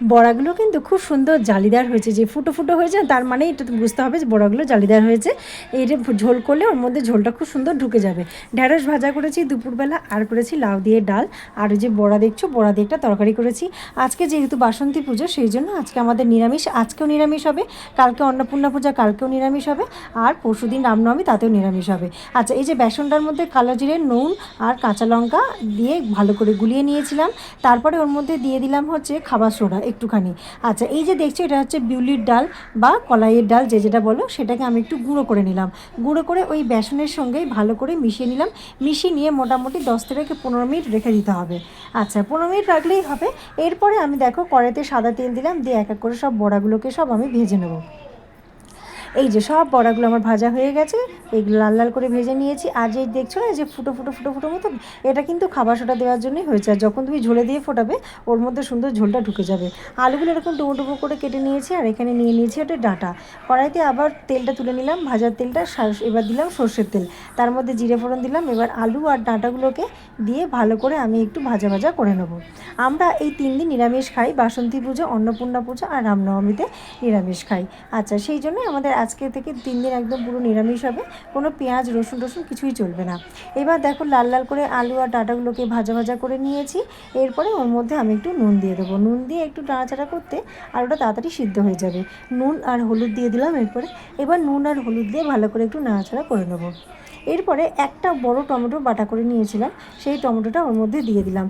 বড়াগুলো কিন্তু খুব সুন্দর জালিদার হয়েছে। যে ফুটো ফুটো হয়েছে, তার মানে এটা বুঝতে হবে যে বড়াগুলো জালিদার হয়েছে। এইটা ঝোল করলে ওর মধ্যে ঝোলটা খুব সুন্দর ঢুকে যাবে। ঢ্যাঁড়স ভাজা করেছি দুপুরবেলা, আর করেছি লাউ দিয়ে ডাল। আর যে বড়া দেখছ, বড়া দিয়ে একটা তরকারি করেছি। আজকে যেহেতু বাসন্তী পুজো, সেই জন্য আজকে আমাদের নিরামিষ, আজকেও নিরামিষ হবে, কালকে অন্নপূর্ণা পূজা, কালকেও নিরামিষ হবে, আর পরশুদিন রামনবমী, তাতেও নিরামিষ হবে। আচ্ছা এই যে বেসনটার মধ্যে কালো জিরে, নুন আর কাঁচা লঙ্কা দিয়ে ভালো করে গুলিয়ে নিয়েছিলাম। তারপরে ওর মধ্যে দিয়ে দিলাম হচ্ছে খাবার সোডা। একটুখানি। আচ্ছা এই যে দেখছি, এটা হচ্ছে বিউলির ডাল বা কলাইয়ের ডাল, যে যেটা বলো, সেটাকে আমি একটু গুঁড়ো করে নিলাম। গুঁড়ো করে ওই বেসনের সঙ্গেই ভালো করে মিশিয়ে নিলাম। মিশিয়ে নিয়ে মোটামুটি দশ থেকে পনেরো মিনিট রেখে দিতে হবে। আচ্ছা পনেরো মিনিট রাখলেই হবে। এরপরে আমি দেখো কড়াইতে সাদা তেল দিলাম, দিয়ে এক এক করে সব বড়াগুলোকে সব আমি ভেজে নেব। এই যে সব বড়াগুলো আমার ভাজা হয়ে গেছে এইগুলো লাল লাল করে ভেজে নিয়েছি। আর যে দেখছ না, এই যে ফুটো ফুটো ফুটো ফুটো মতো এটা কিন্তু খাবার সোটা দেওয়ার জন্যই হয়েছে। আর যখন তুমি ঝোলে দিয়ে ফোটাবে, ওর মধ্যে সুন্দর ঝোলটা ঢুকে যাবে। আলুগুলো এরকম ডুবো ডুবো করে কেটে নিয়েছি, আর এখানে নিয়ে নিয়েছি ওটা ডাটা। কড়াইতে আবার তেলটা তুলে নিলাম, ভাজার তেলটা এবার দিলাম সর্ষের তেল। তার মধ্যে জিরে ফোড়ন দিলাম, এবার আলু আর ডাঁটাগুলোকে দিয়ে ভালো করে আমি একটু ভাজা ভাজা করে নেব। আমরা এই তিন দিন নিরামিষ খাই, বাসন্তী পুজো, অন্নপূর্ণা পুজো আর রামনবমীতে নিরামিষ খাই। আচ্ছা সেই জন্যই আমাদের আজকে থেকে তিন দিন একদম পুরো নিরামিষ হবে। কোনো পেঁয়াজ, রসুন, টসুন কিছুই চলবে না। এবার দেখো লাল লাল করে আলু আর ডাঁটাগুলোকে ভাজা ভাজা করে নিয়েছি। এরপরে ওর মধ্যে আমি একটু নুন দিয়ে দেবো। নুন দিয়ে একটু নাড়াচাড়া করতে আর ওটা তাড়াতাড়ি সিদ্ধ হয়ে যাবে। নুন আর হলুদ দিয়ে দিলাম এরপরে। এবার নুন আর হলুদ দিয়ে ভালো করে একটু নাড়াচাড়া করে নেব। এরপরে একটা বড় টমেটো বাটা করে নিয়েছিলাম। সেই টমেটোটা ওর মধ্যে দিয়ে দিলাম।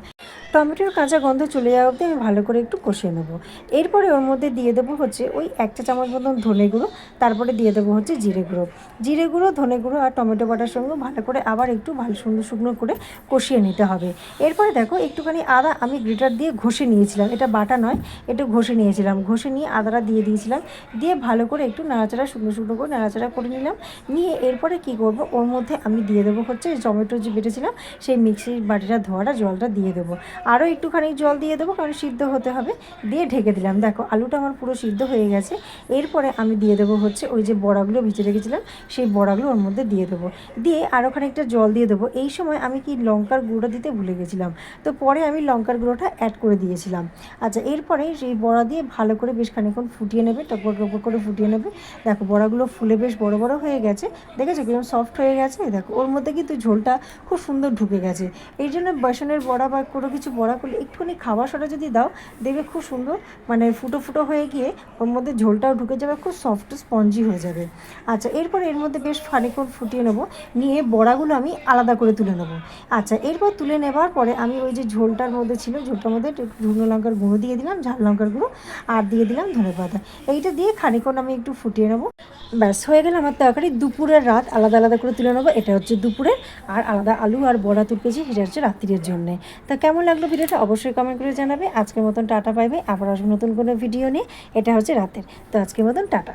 টমেটোর কাঁচা গন্ধ চলে যাওয়া অবধি আমি ভালো করে একটু কষিয়ে নেব। এরপরে ওর মধ্যে দিয়ে দেবো হচ্ছে ওই একটা চামচ মতন ধনে গুঁড়ো, তারপরে দিয়ে দেবো হচ্ছে জিরে গুঁড়ো। জিরে গুঁড়ো, ধনে গুঁড়ো আর টমেটো বাটার সঙ্গে ভালো করে আবার একটু ভালো সুন্দর শুকনো করে কষিয়ে নিতে হবে। এরপরে দেখো একটুখানি আদা আমি গ্রেটার দিয়ে ঘষে নিয়েছিলাম। এটা বাটা নয় একটু ঘষে নিয়েছিলাম। ঘষে নিয়ে আদাটা দিয়ে দিয়েছিলাম। দিয়ে ভালো করে একটু নাড়াচাড়া, শুকনো শুকনো করে নাড়াচাড়া করে নিলাম। নিয়ে এরপরে কি করব, ওর মধ্যে আমি দিয়ে দেবো হচ্ছে টমেটো যে বেটেছিলাম, সেই মিক্সির বাটিটা ধোয়াটা, জলটা দিয়ে দেবো। আরও একটুখানি জল দিয়ে দেবো, কারণ সিদ্ধ হতে হবে। দিয়ে ঢেকে দিলাম। দেখো, আলুটা আমার পুরো সিদ্ধ হয়ে গেছে। এরপরে আমি দিয়ে দেবো হচ্ছে ওই যে বড়াগুলো ভিজে রেখেছিলাম, সেই বড়াগুলো ওর মধ্যে দিয়ে দেবো। দিয়ে আরও খানিকটা জল দিয়ে দেবো। এই সময় আমি কি লঙ্কার গুঁড়োটা দিতে ভুলে গেছিলাম? তো পরে আমি লঙ্কার গুঁড়োটা অ্যাড করে দিয়েছিলাম। আচ্ছা এরপরে সেই বড়া দিয়ে ভালো করে বেশ খানিক্ষণ ফুটিয়ে নেবে, টপর টপর করে ফুটিয়ে নেবে। দেখো, বড়াগুলো ফুলে বেশ বড় বড় হয়ে গেছে। দেখেছ কীরকম সফট হয়ে গেছে? দেখো, ওর মধ্যে কিন্তু ঝোলটা খুব সুন্দর ঢুকে গেছে। এই জন্য বেসনের বড়া বা কোনো কিছু বড়া করলে একটুখানি খাবার সোডা যদি দাও, দেখবে খুব সুন্দর মানে ফুটো ফুটো হয়ে গিয়ে ওর মধ্যে ঝোলটাও ঢুকে যাবে, খুব সফট স্পঞ্জি হয়ে যাবে। আচ্ছা এরপর এর মধ্যে বেশ খানিক্ষণ ফুটিয়ে নেব, নিয়ে বড়াগুলো আমি আলাদা করে তুলে নেব। আচ্ছা এরপর তুলে নেবার পরে আমি ওই যে ঝোলটার মধ্যে ছিল, ঝোলটার মধ্যে শুকনো লঙ্কার গুঁড়ো দিয়ে দিলাম, ঝাল লঙ্কার গুঁড়ো, আর দিয়ে দিলাম ধনে পাতা। এইটা দিয়ে খানিক্ষণ আমি একটু ফুটিয়ে নেব। ব্যাস, হয়ে গেল আমার তরকারি। দুপুরের রাত আলাদা আলাদা করে তুলে নেব, এটা হচ্ছে দুপুরের, আর আলাদা আলু আর বড়া তুলতেছি, সেটা হচ্ছে রাত্রির জন্যে। তা কেমন লাগল ভিডিওটা অবশ্যই কমেন্ট করে জানাবে। আজকের মতন টাটা পাইবে আবার আসব নতুন কোনো ভিডিও নিয়ে। এটা হচ্ছে রাতের। তো আজকের মতন টাটা।